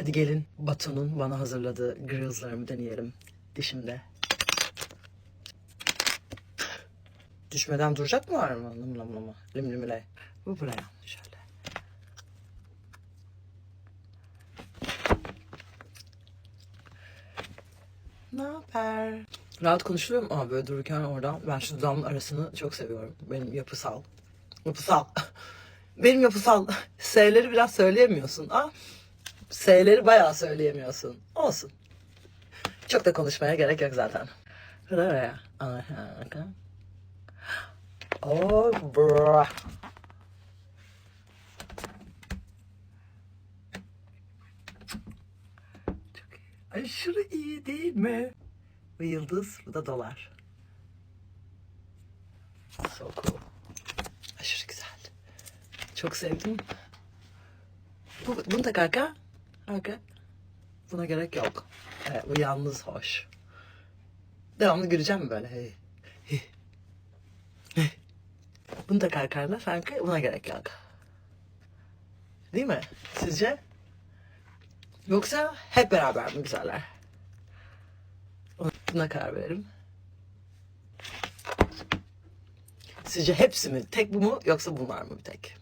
Hadi gelin Batu'nun bana hazırladığı grills'larımı deneyelim. Dişimde. Düşmeden duracak mı var mı? Lım lım lım. Lim limle. Bu buraya. Şöyle. Ne haber? Rahat konuşuluyor mu? Aa, böyle dururken oradan. Ben şu dudağımın arasını çok seviyorum. Benim yapısal. Yapısal. Benim yapısal. S'leri biraz söyleyemiyorsun. Ah. S'leri bayağı söyleyemiyorsun. Olsun. Çok da konuşmaya gerek yok zaten. Aha. Oh, iyi. Aşırı iyi değil mi? Bu yıldız, bu da dolar. So cool. Aşırı güzel. Çok sevdim. Bu, bunu tak arka. Arka. Buna gerek yok. Evet, bu yalnız hoş. Devamlı güleceğim böyle? Hey. Hey. Bunu tak arkarla sanki buna gerek yok. Değil mi? Sizce? Yoksa hep beraber mi güzeller? Buna karar verelim. Sizce hepsi mi? Tek bu mu yoksa bunlar mı bir tek?